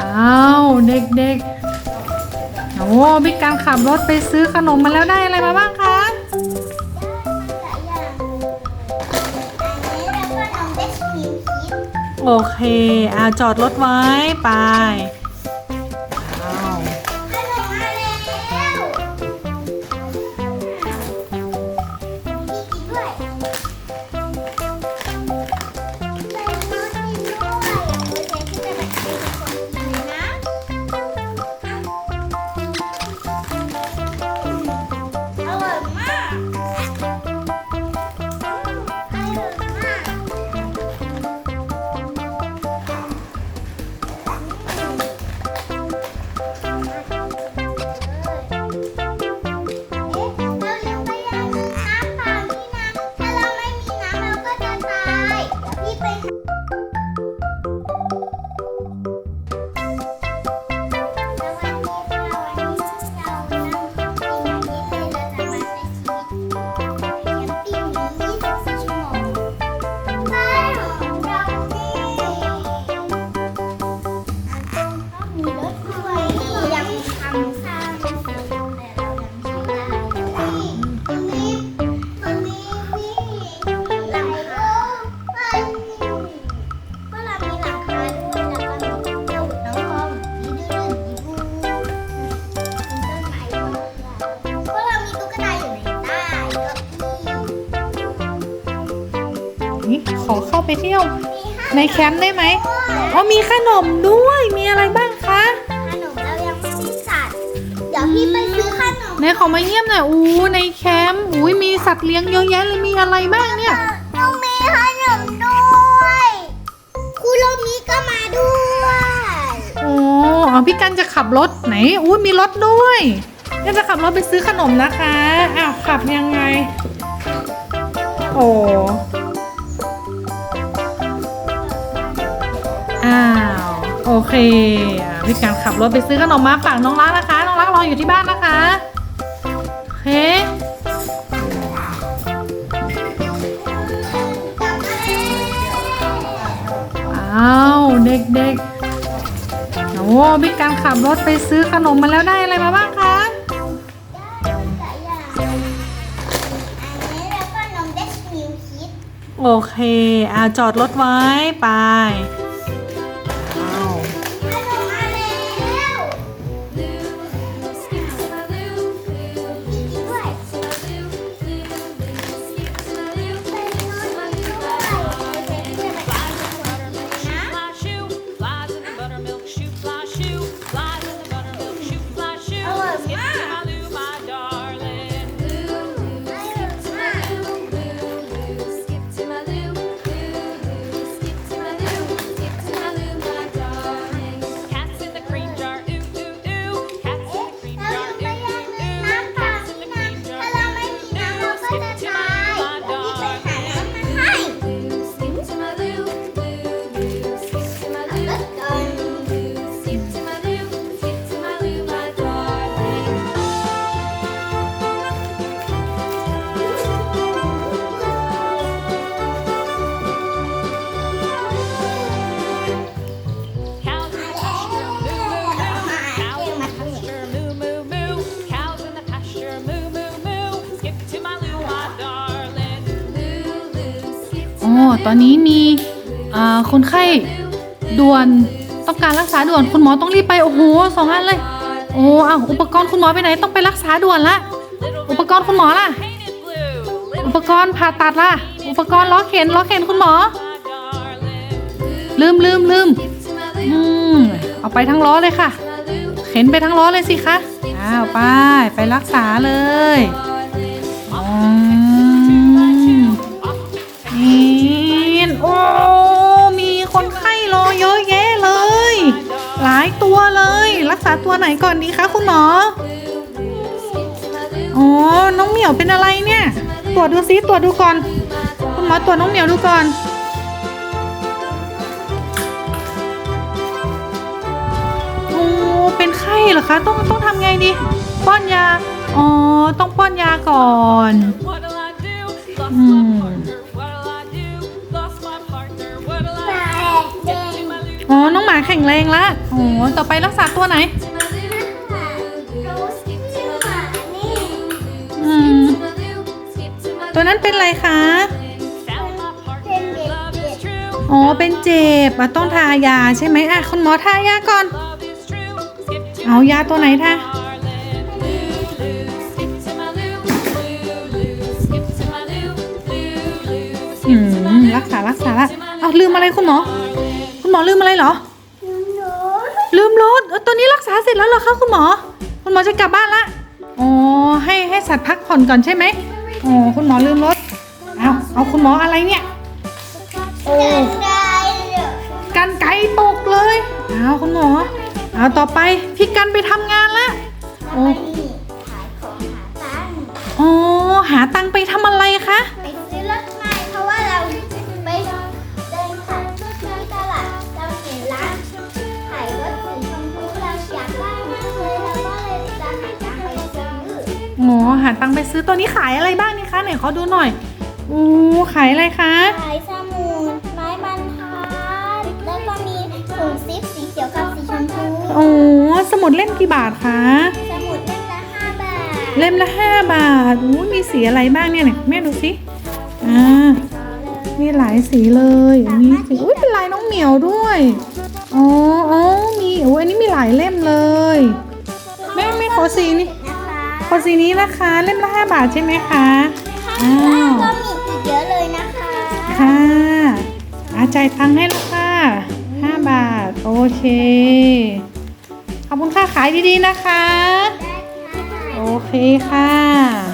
อ้าวเด็กๆ โอ้พี่การขับรถไปซื้อขนมมาแล้วได้อะไรมาบ้างคะโอเค อ่าจอดรถไว้ ไป อเข้าไปเที่ยวมีห้าในแคมป์ได้ไหมอ๋อมีขนมด้วยมีอะไรบ้างคะขนมเรายังไม่ได้จัดเดี๋ยวพี่ไปซื้อขนมไหนขอมาเยี่ยมหน่อยอู้ในแคมป์อุ้ยมีสัตว์เลี้ยงเยอะแยะเลยมีอะไรบ้างเนี่ยต้องมีขนมด้วยครูโรมีก็มาด้วยโอ้เอาพี่กันจะขับรถไหนอุ้ยมีรถด้วยกันจะขับรถไปซื้อขนมนะคะ อ้าวขับยังไง โอ้ อ้าว โอเคอะพี่การขับรถไปซื้อขนมมาฝากน้องรักนะคะ น้องรักรออยู่ที่บ้านนะคะโอเคอ้าวเด็กๆ โอ้พี่การขับรถไปซื้อขนมมาแล้วได้อะไรมาบ้างคะอันนี้แล้วก็นมเดชมิลคิดโอเค อ่าจอดรถไว้ ไป ตอนนี้มีคนไข้ด่วนต้องการรักษาด่วนคุณหมอต้องรีบไปโอ้โหสองอันเลย โอ้อาอุปกรณ์คุณหมอไปไหนต้องไปรักษาด่วนละอุปกรณ์คุณหมอล่ะ อุปกรณ์ผ่าตัดล่ะ อุปกรณ์ล้อเข็นล้อเข็นคุณหมอ ลืมลืมลืมอืมเอาไปทั้งล้อเลยค่ะ เข็นไปทั้งล้อเลยสิคะอ้าวไปไปรักษาเลยอืมนี่ายตัวเลย รักษาตัวไหนก่อนดีคะคุณหมออ๋อน้องเหมียวเป็นอะไรเนี่ย ตรวจดูซิตรวจดูก่อน คุณหมอตรวจน้องเหมียวดูก่อน โอ้ เป็นไข้เหรอคะ ต้องต้องทำไงดี ป้อนยา อ๋อ ต้องป้อนยาก่อน What'll I อ๋อ น้องหมาแข็งแรงละโอ้ต่อไปรักษาตัวไหน อืม ตัวนั้นเป็นอะไรคะ Fell in my heart, เป็น your เด็ก love เด็ is ก true. อ๋อ เป็นเจ็บอะต้องทายาใช่ไหมอะคุณหมอทายาก่อน เอายาตัวไหนทาอืม รักษารักษาละเอาลืมอะไรคุณหมอ คุณหมอลืมอะไรเหรอหนูลืมรถเออตัวนี้รักษาเสร็จแล้วเหรอคะคุณหมอ คุณหมอจะกลับบ้านละอ๋อให้ให้สัตว์พักผ่อนก่อนใช่ไหมอ๋อคุณหมอลืมรถเอาเอาคุณหมออะไรเนี่ยโอ้กันได้เลยกันไกรตกเลยเอาคุณหมอเอาต่อไปพี่กันไปทำงานละแล้วโอ้ก็นี่ขายของหาตังค์อ๋อหาตังค์ไปทำอะไร ตังค์ไปซื้อตัวนี้ขายอะไรบ้างนี่คะไหนขอดูหน่อยอู้ขายอะไรคะ ขายสมุดไม้บรรทัดแล้วก็มีถุงซิปสีเขียวกับสีชมพูโอ้สมุดเล่มกี่บาทคะ สมุดเล่มละห้าบาท เล่มละห้าบาทอู้มีสีอะไรบ้างเนี่ยไหนแม่ดูสิอ่ามีหลายสีเลยมีสีอุ้ยเป็นลายน้องเหมียวด้วยอ๋ออ๋อมีโอ้อันนี้มีหลายเล่มเลย แม่แม่ขอสีนี้นะ คะขอสีนี้นะคะ เล่มละห้าบาทใช่ไหมคะข้างล่างก็มีอีกเยอะเลยนะคะ ค่ะอาจ่ายตังค์ให้แล้วค่ะห้าบาท โอเค ขอบคุณค่ะขายดีๆนะคะได้ค่ะโอเคค่ะ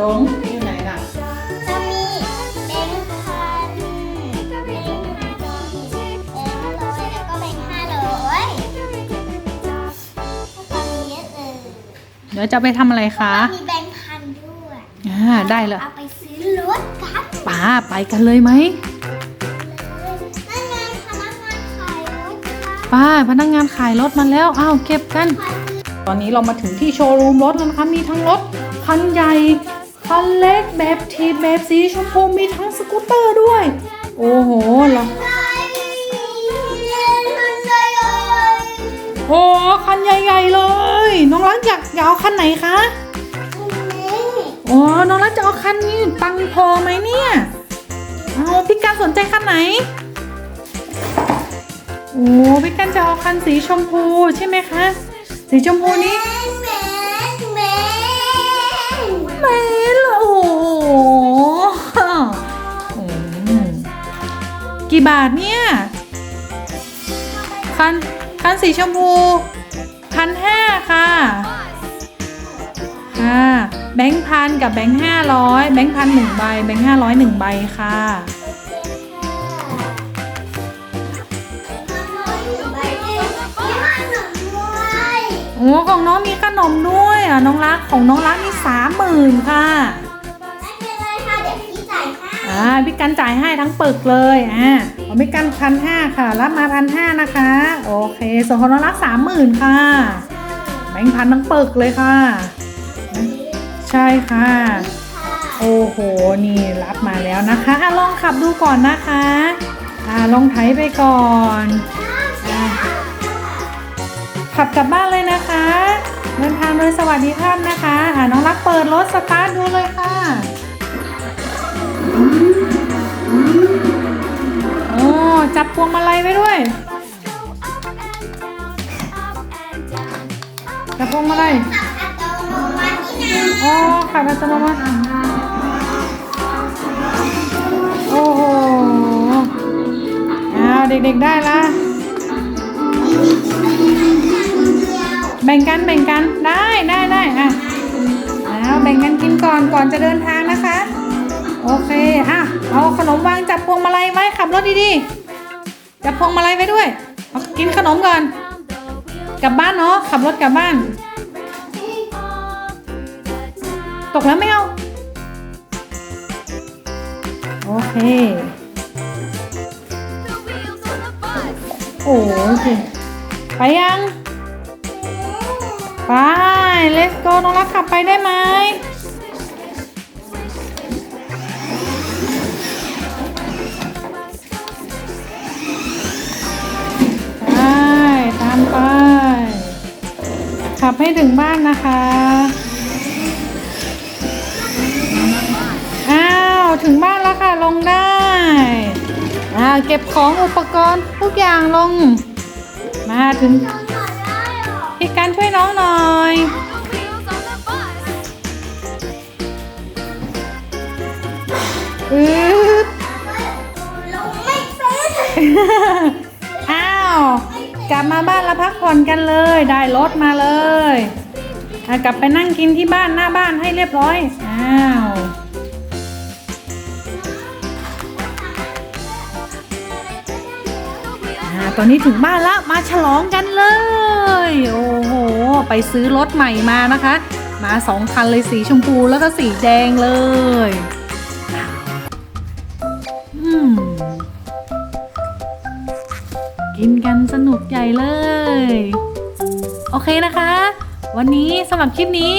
น้องจะลงอยู่ไหนล่ะจะมีแบงค์พันแบงค์ห้าสิบแบงค์ร้อยแล้วก็แบงค์ห้าร้อยตอนนี้เออเดี๋ยวจะไปทำอะไรคะมีแบงค์พันด้วยอ่าได้เลย เอาไปซื้อรถกันป้าไปกันเลยไหมนั่นไงพนักงานขายรถค่ะป้าพนักงานขายรถมาแล้วอ้าวเก็บกัน ตอนนี้เรามาถึงที่โชว์รูมรถแล้วนะคะมีทั้งรถคันใหญ่ คันเล็กแบบทีแบบสีชมพูมีทั้งสกูตเตอร์ด้วย โอ้โหเหรอโอ้คันใหญ่ๆเลย น้องรักอยากอยากเอาคันไหนคะอ๋อน้องรักจะเอาคันนี้ตังพอไหมเนี่ยเอาพี่การสนใจคันไหนโอ้พี่การจะเอาคันสีชมพูใช่ไหมคะ สีชมพูนี้แมนแมนแม่เกี่บาทเนี่ยคันคันสีชมพูพันห้าค่ะค่ะแบงค์พันกับแบงค์ห้าร้อยแบงค์พันหนึ่งใบแบงค์ห้าร้อยหนึ่งใบค่ะโอ้ของน้องมีขนมด้วยอะน้องรักของน้องรักมีสามหมื่นค่ะ อ่าพี่กันจ่ายให้ทั้งปึกเลยอ่าของพี่กันพันห้าค่ะ รับมาพันห้านะคะ โอเคส่วนของน้องรักสามหมื่นค่ะ แบงค์พันทั้งปึกเลยค่ะ ใช่ค่ะ โอ้โห นี่รับมาแล้วนะคะอะลองขับดูก่อนนะคะอ่าลองไถไปก่อนอะขับกลับบ้านเลยนะคะ เดินทางโดยสวัสดิภาพนะคะอ่าน้องรักเปิดรถสตาร์ทดูเลยค่ะ โอ้จับพวงมาลัยไว้ด้วย จับพวงมาลัยอ๋อขับอัตโนมัติโอ้โหอ้าวเด็กๆได้ละแบ่งกันแบ่งกันได้ได้ได้อะอ้าวแบ่งกันกินก่อนก่อนจะเดินทาง โอเค อะ เอาขนมวางจับพวงมาลัยไว้ขับรถดีๆ จับพวงมาลัยไว้ด้วย เอากินขนมก่อน กลับบ้านเนาะ ขับรถกลับบ้าน ตกแล้วไม่เอาโอเค โอ้โหไปยัง ไป let's go น้องรักขับไปได้ไหม ให้ถึงบ้านนะคะ อ้าว ถึงบ้านแล้วค่ะ ลงได้ อ่า เก็บของอุปกรณ์ทุกอย่างลง มาถึงพี่การช่วยน้องหน่อยอืดลงไม่เป็นอ้าว กลับมาบ้านแล้วพักผ่อนกันเลย ได้รถมาเลยกลับไปนั่งกินที่บ้านหน้าบ้านให้เรียบร้อย อ้าวตอนนี้ถึงบ้านแล้วมาฉลองกันเลย โอ้โห ไปซื้อรถใหม่มานะคะ มาสองคันเลยสีชมพูแล้วก็สีแดงเลย กินกันสนุกใหญ่เลย โอเคนะคะ วันนี้สำหรับคลิปนี้